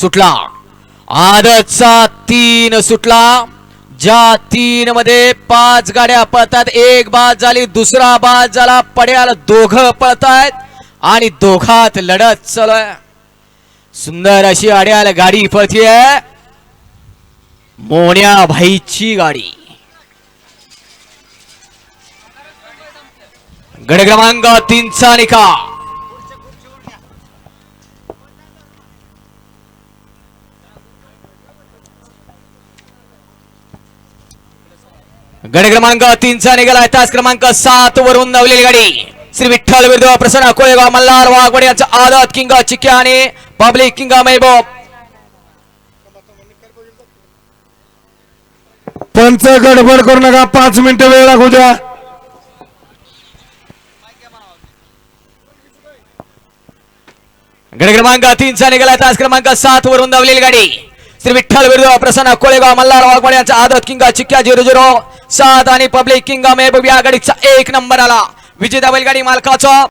सुटला. आदतचा तीन सुटला. ज्या तीन मध्ये पाच गाड्या पळतात एक बाद झाली दुसरा बाद झाला पड्याला दोघ पळतायत आणि दोघात लढत चालू सुंदर अशी अड्याला गाडी पळतीये. मोन्या भाईची गाडी. गड क्रमांक तीनचा निकाल. गड क्रमांक तीनचा निघाला तास क्रमांक सात वरून नवलेली गाडी. श्री विठ्ठल विरुद्ध प्रसन्न कोळेगाव मल्हार वाघवड यांचा आदत किंग चिक्या आणि पब्लिक किंग महबूब. पंच गडबड करू नका. पाच मिनिटं वेळ लागू द्या. गड क्रमांक तीनचा निघाला तास क्रमांक सात वरून धावलेली गाडी. श्री विठ्ठल विरुद्ध प्रसन्न कोळेगाव मल्हार वाघवाड यांचा आदत किंग चिक्क्या झिरो झिरो. सात आणि पब्लिक किंग मेहबूब या गाडीचा एक नंबर आला. विजेता बैलगाडी मालकाचा.